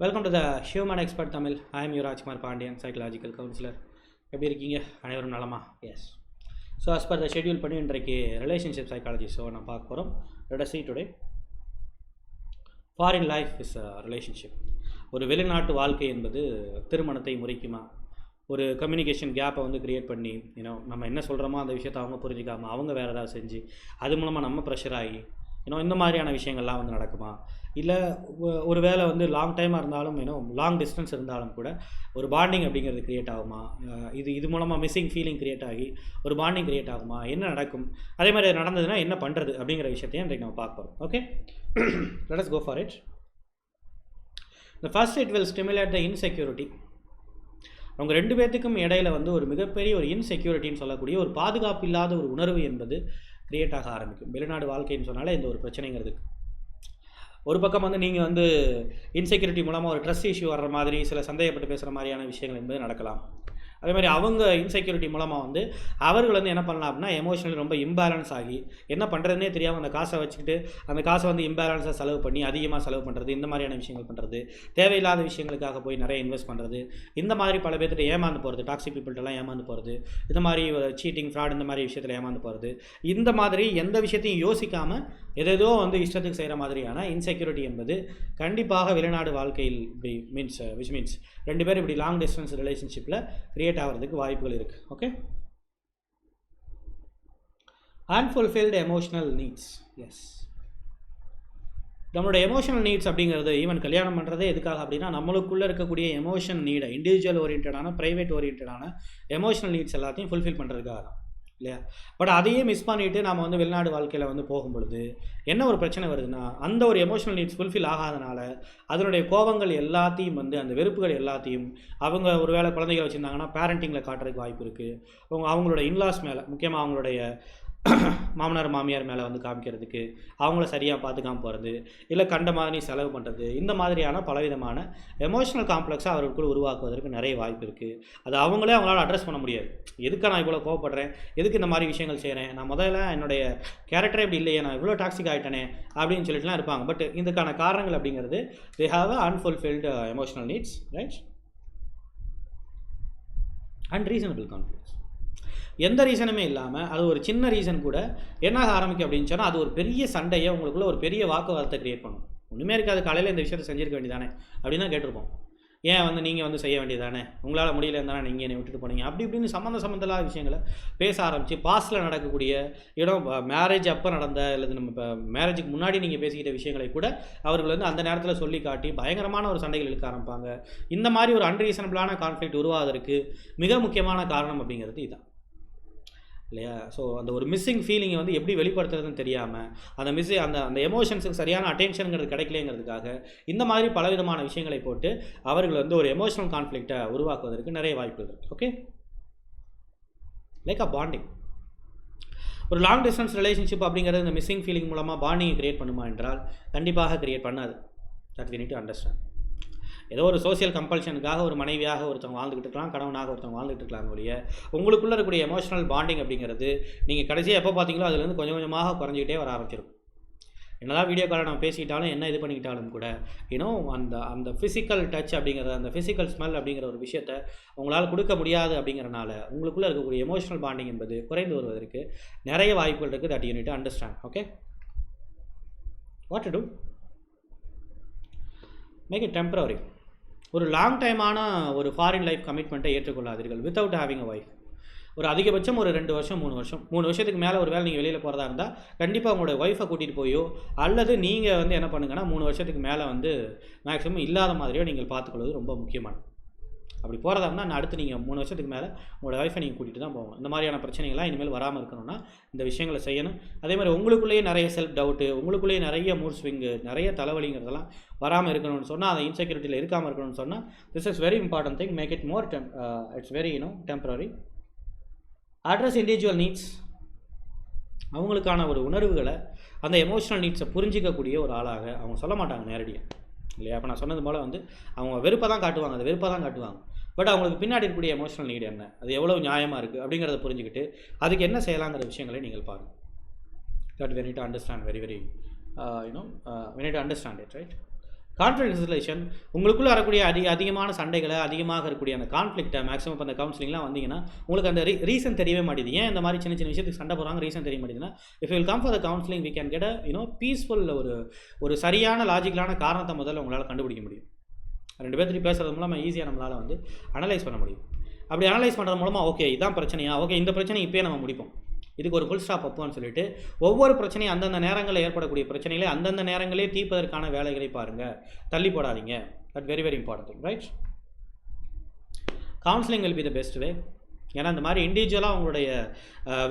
Welcome to the Human Expert Tamil I am U Rajkumar Pandian psychological counsellor எப்படி இருக்கீங்க? அனைவரும் நலமா? Yes so as per the schedule பண்ணி இன்றைக்கு relationship psychology so நான் பார்க்க போகிறோம் ரெட C today foreign life is a relationship ஒரு வெளிநாட்டு வாழ்க்கை என்பது திருமணத்தை முறிக்குமா? ஒரு கம்யூனிகேஷன் கேப்பை வந்து கிரியேட் பண்ணி யூனோ நம்ம என்ன சொல்கிறோமோ அந்த விஷயத்தை அவங்க புரிஞ்சிக்காமல் அவங்க வேறு ஏதாவது செஞ்சு அது மூலமாக நம்ம ப்ரெஷர் ஆகி இன்னும் இந்த மாதிரியான விஷயங்கள்லாம் வந்து நடக்குமா? இல்லை ஒரு வேளை வந்து லாங் டைமாக இருந்தாலும் இன்னும் லாங் டிஸ்டன்ஸ் இருந்தாலும் கூட ஒரு பாண்டிங் அப்படிங்கிறது க்ரியேட் ஆகுமா? இது இது மூலமாக மிஸ்ஸிங் ஃபீலிங் க்ரியேட் ஆகி ஒரு பாண்டிங் க்ரியேட் ஆகுமா? என்ன நடக்கும்? அதே மாதிரி அது நடந்ததுன்னா என்ன பண்ணுறது அப்படிங்கிற விஷயத்தையும் இன்றைக்கு நம்ம பார்க்க போகிறோம் okay let go for for the the first it will the the insecurity. அவங்க ரெண்டு பேர்த்துக்கும் இடையில வந்து ஒரு மிகப்பெரிய ஒரு இன்செக்யூரிட்டின்னு சொல்லக்கூடிய ஒரு பாதுகாப்பு இல்லாத ஒரு உணர்வு என்பது க்ரியேட் ஆக ஆரம்பிக்கும். வெளிநாடு வாழ்க்கைன்னு சொன்னாலே இந்த ஒரு பிரச்சனைங்கிறது. ஒரு பக்கம் வந்து நீங்கள் வந்து இன்செக்யூரிட்டி மூலமாக ஒரு ட்ரஸ்ட் இஷ்யூ வர்ற மாதிரி சில சந்தேகப்பட்டு பேசுகிற மாதிரியான விஷயங்கள் என்பது நடக்கலாம். அதே மாதிரி அவங்க இன்செக்யூரிட்டி மூலமாக வந்து அவர்கள் வந்து என்ன பண்ணலாம் அப்படின்னா எமோஷனலி ரொம்ப இம்பேலன்ஸ் ஆகி என்ன பண்ணுறதுனே தெரியாமல் அந்த காசை வச்சுக்கிட்டு அந்த காசை வந்து இம்பேலன்ஸாக செலவு பண்ணி அதிகமாக செலவு பண்ணுறது இந்த மாதிரியான விஷயங்கள் பண்ணுறது தேவையில்லாத விஷயங்களுக்காக போய் நிறைய இன்வெஸ்ட் பண்ணுறது இந்த மாதிரி பல பேர்த்திட்ட ஏமாந்து போகிறது டாக்ஸிக் பீப்புள்கிட்டலாம் ஏமாந்து போகிறது இந்த மாதிரி சீட்டிங் ஃப்ராட் இந்த மாதிரி விஷயத்தில் ஏமாந்து போகிறது இந்த மாதிரி எந்த விஷயத்தையும் யோசிக்காமல் எதேதோ வந்து இஷ்டத்துக்கு செய்கிற மாதிரியான இன்செக்யூரிட்டி என்பது கண்டிப்பாக வெளிநாடு வாழ்க்கையில் இப்படி மீன்ஸ் விச் மீன்ஸ் ரெண்டு பேரும் இப்படி லாங் டிஸ்டன்ஸ் ரிலேஷன்ஷிப்பில் க்ரியேட் ஆகிறதுக்கு வாய்ப்புகள் இருக்குது okay unfulfilled emotional needs yes நம்மளோட எமோஷனல் நீட்ஸ் அப்படிங்கிறது ஈவன் கல்யாணம் பண்ணுறதே எதுக்காக அப்படின்னா நம்மளுக்குள்ளே இருக்கக்கூடிய எமோஷன் நீடை இண்டிவிஜுவல் ஓரியன்டான ப்ரைவேட் ஓரியன்டான எமோஷனல் நீட்ஸ் எல்லாத்தையும் ஃபுல்ஃபில் பண்ணுறதுக்காக தான் இல்லையா? பட் அதையே மிஸ் பண்ணிவிட்டு நாம் வந்து வெளிநாடு வாழ்க்கையில் வந்து போகும்பொழுது என்ன ஒரு பிரச்சனை வருதுன்னா அந்த ஒரு எமோஷனல் நீட்ஸ் ஃபுல்ஃபில் ஆகாதனால அதனுடைய கோபங்கள் எல்லாத்தையும் வந்து அந்த வெறுப்புகள் எல்லாத்தையும் அவங்க ஒரு வேளை குழந்தைகளை வச்சுருந்தாங்கன்னா பேரண்டிங்கில் காட்டுறதுக்கு வாய்ப்பு இருக்குது அவங்க அவங்களோட இன்லாஸ் மேலே முக்கியமாக அவங்களுடைய மாமனார் மாமியார் மேலே வந்து காமிக்கிறதுக்கு அவங்கள சரியாக பார்த்துக்காம போகிறது இல்லை கண்ட மாதிரி செலவு பண்ணுறது இந்த மாதிரியான பலவிதமான எமோஷனல் காம்ப்ளெக்ஸாக அவர்களுக்குள் உருவாக்குவதற்கு நிறைய வாய்ப்பு இருக்குது அது அவங்களே அவங்களால அட்ரஸ் பண்ண முடியாது. எதுக்கு நான் இவ்வளோ கோவப்படுறேன்? எதுக்கு இந்த மாதிரி விஷயங்கள் செய்கிறேன் நான் முதல்ல என்னுடைய கேரக்டரே இப்படி இல்லையே நான் இவ்வளோ டாக்ஸிக் ஆகிட்டேனே அப்படின்னு சொல்லிட்டுலாம் இருப்பாங்க. பட் இதுக்கான காரணங்கள் அப்படிங்கிறது they have a unfulfilled emotional needs right and reasonable confidence எந்த ரீசனுமே இல்லாமல் அது ஒரு சின்ன ரீசன் கூட என்னாக ஆரம்பிக்கும் அப்படின்னு சொன்னால் அது ஒரு பெரிய சண்டையை உங்களுக்குள்ள ஒரு பெரிய வாக்குவாதத்தை கிரியேட் பண்ணும். ஒன்றுமே இருக்காது காலையில் இந்த விஷயத்தை செஞ்சிருக்க வேண்டியதானே? அப்படின்னு தான் கேட்டிருப்போம். ஏன் வந்து நீங்கள் வந்து செய்ய வேண்டியதானே? உங்களால் முடியல இருந்தானே நீங்கள் என்னை விட்டுட்டு போனீங்க? அப்படி இப்படின்னு சம்மந்த சம்மந்தமில்லாத விஷயங்களை பேச ஆரம்பித்து பாஸ்டில் நடக்கக்கூடிய இடம் மேரேஜ் அப்போ நடந்த அல்லது நம்ம இப்போ மேரேஜுக்கு முன்னாடி நீங்கள் பேசிக்கிட்ட விஷயங்களை கூட அவர்கள் வந்து அந்த நேரத்தில் சொல்லி காட்டி பயங்கரமான ஒரு சண்டைகள் இழுக்க ஆரம்பிப்பாங்க. இந்த மாதிரி ஒரு அன்ரீசனபிளான கான்ஃப்ளிக்ட் உருவாவதற்கு மிக முக்கியமான காரணம் அப்படிங்கிறது இதுதான் இல்லையா? ஸோ அந்த ஒரு மிஸ்ஸிங் ஃபீலிங்கை வந்து எப்படி வெளிப்படுத்துறதுன்னு தெரியாமல் அந்த மிஸ்ஸு அந்த அந்த எமோஷன்ஸுக்கு சரியான அட்டென்ஷனுங்கிறது கிடைக்கலங்கிறதுக்காக இந்த மாதிரி பலவிதமான விஷயங்களை போட்டு அவர்கள் வந்து ஒரு எமோஷனல் கான்ஃப்ளிக்டை உருவாக்குவதற்கு நிறைய வாய்ப்புகள் இருக்குது ஓகே லைக் அ பாண்டிங் ஒரு லாங் டிஸ்டன்ஸ் ரிலேஷன்ஷிப் அப்படிங்கிறது இந்த மிஸ்ஸிங் ஃபீலிங் மூலமாக பாண்டிங்கை கிரியேட் பண்ணுமா என்றால் கண்டிப்பாக கிரியேட் பண்ணாது. That we need to understand ஏதோ ஒரு சோசியல் கம்பல்ஷனுக்காக ஒரு மனைவியாக ஒருத்தவங்க வாழ்ந்துக்கிட்டு இருக்கலாம் கணவனாக ஒருத்தவங்க வாழ்ந்துட்டு இருக்கலாம் ஒழிய உங்களுக்குள்ளே இருக்கக்கூடிய எமோஷனல் பாண்டிங் அப்படிங்கிறது நீங்கள் கடைசியாக எப்போ பார்த்தீங்களோ அதுலேருந்து கொஞ்சம் கொஞ்சமாக குறைஞ்சிக்கிட்டே வர ஆரம்பிச்சிருக்கும் என்னதான் வீடியோ காலில் நம்ம பேசிக்கிட்டாலும் என்ன இது பண்ணிக்கிட்டாலும் கூட இன்னும் அந்த அந்த ஃபிசிக்கல் டச் அப்படிங்கிறத அந்த ஃபிசிக்கல் ஸ்மெல் அப்படிங்கிற ஒரு விஷயத்தை உங்களால் கொடுக்க முடியாது அப்படிங்கிறனால உங்களுக்குள்ளே இருக்கக்கூடிய எமோஷனல் பாண்டிங் என்பது குறைந்து வருவதற்கு நிறைய வாய்ப்புகள் இருக்குது that you need understand okay what to do make it temporary ஒரு லாங் டைமான ஒரு ஃபாரின் லைஃப் கமிட்மெண்ட்டை ஏற்றுக்கொள்ளாதீர்கள் வித்தவுட் ஹேவிங் அ ஒய்ஃப் ஒரு அதிகபட்சம் ஒரு ரெண்டு வருஷம் மூணு வருஷம் மூணு வருஷத்துக்கு மேலே ஒரு வேளை நீங்கள் வெளியில் போகிறதா இருந்தால் கண்டிப்பாக உங்களோட ஒய்ஃபை கூட்டிகிட்டு போயோ அல்லது நீங்கள் வந்து என்ன பண்ணுங்கன்னா மூணு வருஷத்துக்கு மேலே வந்து மேக்ஸிமம் இல்லாத மாதிரியோ நீங்கள் பார்த்துக்கொள்வது ரொம்ப முக்கியமானது. அப்படி போகிறதா இருந்தால் நான் அடுத்து நீங்கள் மூணு வருஷத்துக்கு மேலே உங்களோட ஒய்ஃபை நீங்கள் கூட்டிகிட்டு தான் போவோம் இந்த மாதிரியான பிரச்சனைகள்லாம் இனிமேல் வராமல் இருக்கணும்னா இந்த விஷயங்களை செய்யணும். அதே மாதிரி உங்களுக்குள்ளேயே நிறைய செல்ஃப் டவுட்டு உங்களுக்குள்ளேயே நிறைய மூட் ஸ்விங்கு நிறைய தலைவலிங்கிறதெல்லாம் வராமல் இருக்கணும்னு சொன்னால் அதை இன்செக்யூரிட்டியில் இருக்காமல் இருக்கணும்னு சொன்னால் this is very important thing make it more temp it's very you know temporary address individual needs அவங்களுக்கான ஒரு உணர்வுகளை அந்த எமோஷனல் நீட்ஸை புரிஞ்சிக்கக்கூடிய ஒரு ஆளாக அவங்க சொல்ல மாட்டாங்க நேரடியாக இல்லையா? அப்போ நான் சொன்னது போல் வந்து அவங்க வெறுப்பை தான் காட்டுவாங்க. அந்த வெறுப்பை தான் காட்டுவாங்க. பட் அவங்களுக்கு பின்னாடி இருக்கக்கூடிய எமோஷனல் நீடு என்ன? அது எவ்வளோ நியாயமாக இருக்குது அப்படிங்கிறத புரிஞ்சுக்கிட்டு அதுக்கு என்ன செய்யலாங்கிற விஷயங்களை நீங்கள் பாருங்கள் that we need understand very very very uh, you know uh, we need to conflict resolution உங்களுக்குள்ளே வரக்கூடிய அதிக அதிகமான சண்டைகளை அதிகமாக இருக்கக்கூடிய அந்த கான்ஃப்ளிக்ட்டை மேக்ஸிமம் இப்போ அந்த கவுன்சிலிங்லாம் வந்தீங்கன்னா உங்களுக்கு அந்த ரீ ரீசன் தெரியவே மாட்டேது ஏன் இந்த மாதிரி சின்ன சின்ன விஷயத்துக்கு சண்டை போகிறாங்க ரீசன் தெரிய மாட்டேதுன்னா if will come for the counselling we can get you know peaceful ஒரு ஒரு சரியான லாஜிக்கலான காரணத்தை முதல்ல உங்களால் கண்டுபிடிக்க முடியும். ரெண்டு பேர்த்துட்டு பேசுறது மூலமாக ஈஸியாக நம்மளால் வந்து அனலைஸ் பண்ண முடியும். அப்படி அனலைஸ் பண்ணுறது மூலமாக ஓகே இதான் பிரச்சனையா? ஓகே இந்த பிரச்சனை இப்போயே நம்ம முடிப்போம். இதுக்கு ஒரு ஃபுல் ஸ்டாப் வைப்போம்னு சொல்லிட்டு ஒவ்வொரு பிரச்சனையும் அந்தந்த நேரங்களில் ஏற்படக்கூடிய பிரச்சனைகளை அந்தந்த நேரங்களே தீர்ப்பதற்கான வேலைகளை பாருங்கள் தள்ளி போடாதீங்க. That very very important right counselling will be the best way ஏன்னா இந்த மாதிரி இண்டிவிஜுவலாக உங்களுடைய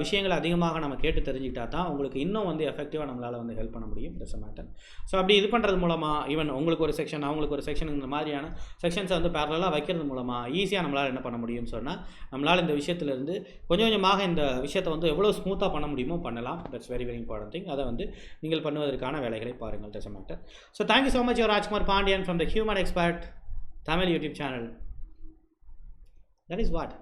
விஷயங்களை அதிகமாக நம்ம கேட்டு தெரிஞ்சுக்கிட்டா தான் உங்களுக்கு இன்னும் வந்து எஃபெக்டிவாக நம்மளால் வந்து ஹெல்ப் பண்ண முடியும். இட்ஸ் மேட்டர் ஸோ அப்படி இது பண்ணுறது மூலமாக ஈவன் உங்களுக்கு ஒரு செக்ஷன் அவங்களுக்கு ஒரு செக்ஷன் இந்த மாதிரியான செக்ஷன்ஸை வந்து பேரலாக வைக்கிறது மூலமாக ஈஸியாக நம்மளால் என்ன பண்ண முடியும்னு சொன்னால் நம்மளால் இந்த விஷயத்துலேருந்து கொஞ்சம் கொஞ்சமாக இந்த விஷயத்தை வந்து எவ்வளோ ஸ்மூத்தாக பண்ண முடியுமோ பண்ணலாம். That's very very important thing அதை வந்து நீங்கள் பண்ணுவதற்கான வேலைகளை பாருங்கள். It's matter so thank you so much Rajkumar Pandian from the Human Expert Tamil YouTube channel that is what